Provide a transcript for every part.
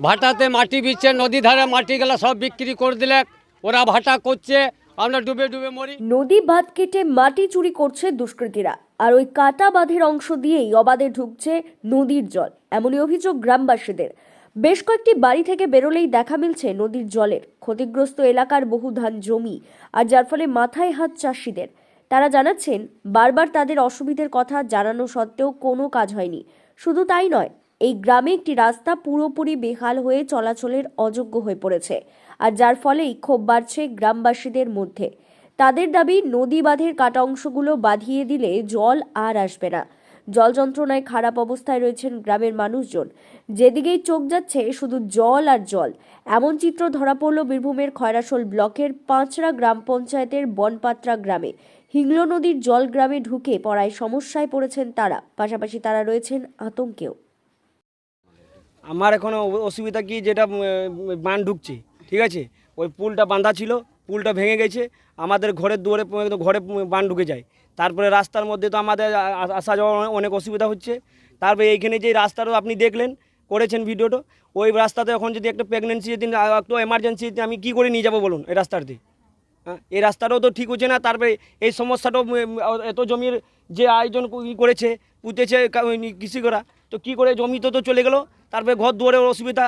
ভাটাতে মাটি বিচ্ছে, নদী ধারে মাটিগুলো সব বিক্রি করে দিলে, ওরা ভাটা করছে, আমরা ডুবে ডুবে মরি। নদী বাঁধ কেটে মাটি চুরি করছে দুষ্কৃতীরা, আর ওই কাটা বাঁধের অংশ দিয়েই অবাধে ঢুকছে নদীর জল, এমনই অভিযোগ গ্রামবাসীদের। বেশ কয়েকটি বাড়ি থেকে বেরোলেই দেখা মিলছে নদীর জলের, ক্ষতিগ্রস্ত এলাকার বহু ধান জমি, আর যার ফলে মাথায় হাত চাষিদের। তারা জানাচ্ছেন, বারবার তাদের অসুবিধের কথা জানানো সত্ত্বেও কোনো কাজ হয়নি, শুধু তাই নয় এই গ্রামে একটি রাস্তা পুরোপুরি বেহাল হয়ে চলাচলের অযোগ্য হয়ে পড়েছে আর যার ফলেই ক্ষোভ বাড়ছে গ্রামবাসীদের মধ্যে। তাদের দাবি, নদী বাঁধের কাটা অংশগুলো বাঁধিয়ে দিলে জল আর আসবে না। জল যন্ত্রণায় খারাপ অবস্থায় রয়েছেন গ্রামের মানুষজন। যেদিকেই চোখ যাচ্ছে, শুধু জল আর জল। এমন চিত্র ধরা পড়ল বীরভূমের খয়রাসোল ব্লকের পাঁচড়া গ্রাম পঞ্চায়েতের বনপাত্রা গ্রামে। হিংলো নদীর জল গ্রামে ঢুকে পড়ায় সমস্যায় পড়েছেন তারা। পাশাপাশি তারা রয়েছেন আতঙ্কেও। আমার এখন অসুবিধা কি যেটা বান ঢুকছে, ঠিক আছে? ওই পুলটা বাঁধা ছিল, পুলটা ভেঙে গেছে, আমাদের ঘরের দুয়ারে ঘরে বান ঢুকে যায়। তারপরে রাস্তার মধ্যে তো আমাদের আসা যাওয়া অনেক অসুবিধা হচ্ছে। তারপরে এইখানে যে রাস্তাটা আপনি দেখলেন, করেছেন ভিডিওটা, ওই রাস্তাতে এখন যদি একটা প্রেগনেন্সি যদি একটু এমার্জেন্সি আমি কি করে নিয়ে যাব বলুন, এই রাস্তার দিয়ে হ্যাঁ এই রাস্তাটাও তো ঠিক হচ্ছে না, তারপরে এই সমস্যাটাও এত জমির যে আয়োজন করেছে, পুঁতেছে কা- ওই কৃষি করা তো কী করে জমি তো তো চলে গেলো তারপরে ঘর দুয়ারের অসুবিধা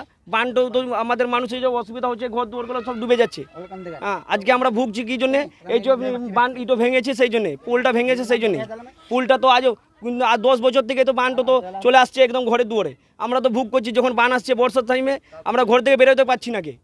তো আমাদের মানুষের যে অসুবিধা হচ্ছে, ঘর দুয়ারগুলো সব ডুবে যাচ্ছে। হ্যাঁ আজকে আমরা ভুগছি কী জন্যে? এই যে বান ইটো ভেঙেছে সেই জন্যে, পুলটা ভেঙেছে সেই জন্যে। পুলটা তো আজও আর দশ বছর থেকে তো বানটা তো চলে আসছে একদম ঘরে দুয়ারে। আমরা তো ভুগ করছি, যখন বান আসছে বর্ষার টাইমে আমরা ঘর থেকে বেরোতে পারছি না কে।